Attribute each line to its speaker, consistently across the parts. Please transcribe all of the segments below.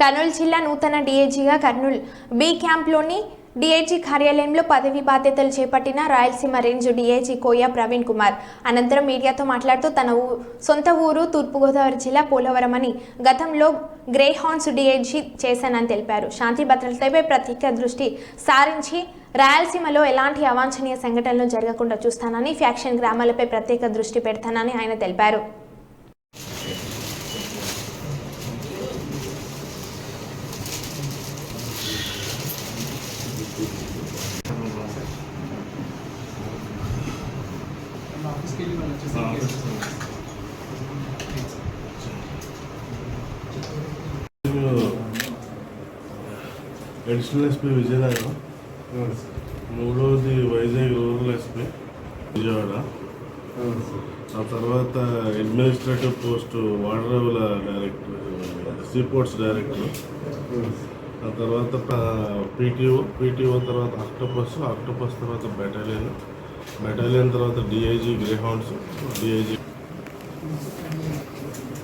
Speaker 1: కర్నూలు జిల్లా నూతన డీఏజీగా కర్నూలు బి క్యాంప్లోని డీఐజీ కార్యాలయంలో పదవి బాధ్యతలు చేపట్టిన రాయలసీమ రేంజ్ డీఐజీ కోయ ప్రవీణ్ కుమార్. అనంతరం మీడియాతో మాట్లాడుతూ తన ఊ- సొంత ఊరు తూర్పుగోదావరి జిల్లా పోలవరమని గతంలో గ్రే హార్న్స్ డీఐజీ చేశానని తెలిపారు. శాంతి భద్రతలపై ప్రత్యేక దృష్టి సారించి రాయలసీమలో ఎలాంటి అవాంఛనీయ సంఘటనలు జరగకుండా చూస్తానని ఫ్యాక్షన్ గ్రామాలపై ప్రత్యేక దృష్టి పెడతానని ఆయన తెలిపారు.
Speaker 2: అడిషనల్ ఎస్పీ విజయనగరం మూడవది వైజాగ్ రూరల్ ఎస్పీ విజయవాడ. ఆ తర్వాత అడ్మినిస్ట్రేటివ్ పోస్ట్ వాడరేవుల డైరెక్టర్ సీపోర్ట్స్ డైరెక్టర్ ఆ తర్వాత పీటీఓ పీటీఓ తర్వాత ఆక్టోపస్ ఆక్టోపస్ తర్వాత బెటాలియన్ బెటాలియన్ తర్వాత డిఐజీ గ్రేహౌండ్స్ డిఐజీ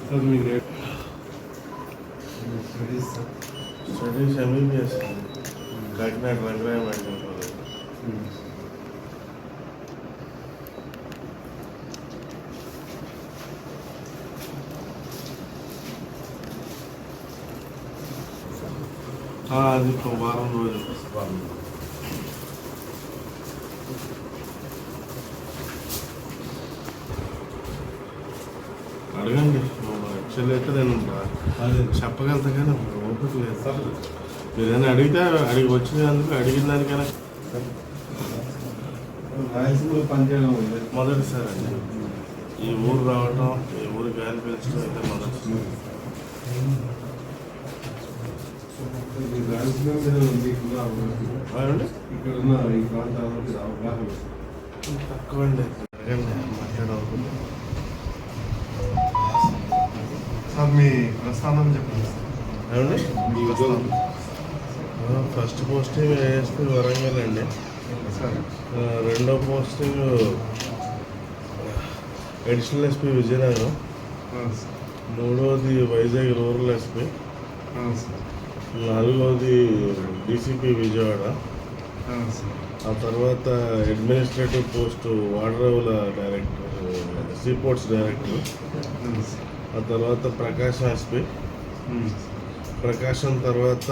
Speaker 3: సార్ మీ rate
Speaker 2: studies MBBS Kakinada Rangaraya medical college ఆ, అది ఒక వారం రోజులు అడగండి. యాక్చువల్లీ అయితే నేను
Speaker 3: అదే.
Speaker 2: చెప్పగలుగుతా కానీ ఓపిక లేదు. సార్ మీరు ఏదైనా అడిగితే అడిగి వచ్చినందుకు అడిగిన దానికైనా. మొదటిసారి అండి ఈ ఊరు రావటం ఈ ఊరు గాలి పీల్చడం అయితే మొదటిసారి.
Speaker 3: ఇక్కడ ఉన్న ఈ అవగాహన
Speaker 2: తక్కువ అండి
Speaker 4: సార్ మీ ప్రస్థానం చెప్పండి
Speaker 3: మీ ఉద్యోగం
Speaker 2: ఫస్ట్ పోస్టింగ్ ఏఎస్పీ వరంగల్ అండి రెండో పోస్టింగ్ అడిషనల్ ఎస్పీ విజయనగరం. మూడవది వైజాగ్ రూరల్ ఎస్పీ. నాలుగవది డీసీపీ విజయవాడ.
Speaker 4: ఆ
Speaker 2: తర్వాత అడ్మినిస్ట్రేటివ్ పోస్ట్ వాడరేవుల డైరెక్టర్ సీపోర్ట్స్ డైరెక్టర్.
Speaker 4: ఆ,
Speaker 2: తర్వాత ప్రకాశం ఎస్పీ
Speaker 4: ఉమ్.
Speaker 2: ప్రకాశం తర్వాత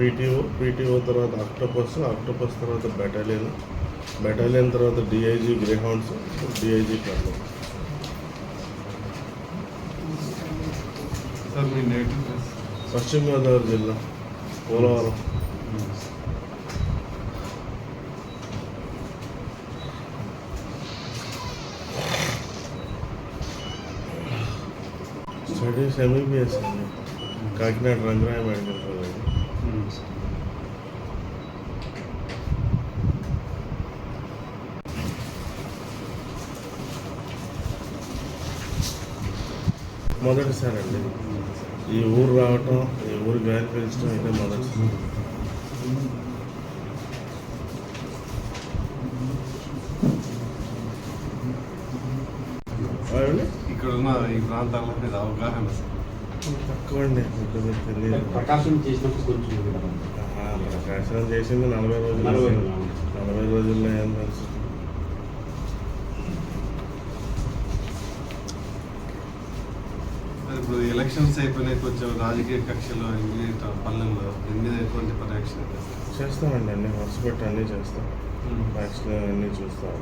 Speaker 2: పీటీఓ. పీటీఓ తర్వాత ఆక్టోపస్. ఆక్టోపస్ తర్వాత బెటాలియన్. బెటాలియన్ తర్వాత డిఐజీ గ్రేహౌండ్స్. డిఐజీ కర్నూలు పశ్చిమ గోదావరి జిల్లా పోలవరం.
Speaker 4: ఉమ్.
Speaker 2: స్టడీస్ ఎంబీబీఎస్ అండి కాకినాడ రంగరాయ మెడికల్ కాలేజ్
Speaker 4: ఉమ్, సార్.
Speaker 2: మొదటిసారి అండి ఈ ఊరు రావటం ఈ ఊరు గాలి పీల్చడం అయితే మొదటిసారి ఏమండి?
Speaker 4: ఇక్కడ ఉన్న ఈ ప్రాంతాల మీద అవగాహన.
Speaker 2: తక్కువ అండి
Speaker 5: ప్రకాశం చేసినప్పుడు కొంచెం
Speaker 2: ప్రకాశనం చేసింది నలభై రోజులు
Speaker 5: నలభై రోజులు.
Speaker 2: నలభై రోజుల్లో ఏం తెలుసు?
Speaker 4: ఇప్పుడు ఎలక్షన్స్ అయిపోయినాయి కొంచెం రాజకీయ కక్షలు ఇవి పల్లెల్లో దీని మీద ఎటువంటి పరిరక్షణ
Speaker 2: చేస్తామండి అన్ని హాస్పిటల్ అన్నీ చేస్తాం. వ్యాక్సిన్ అన్నీ చూస్తాం.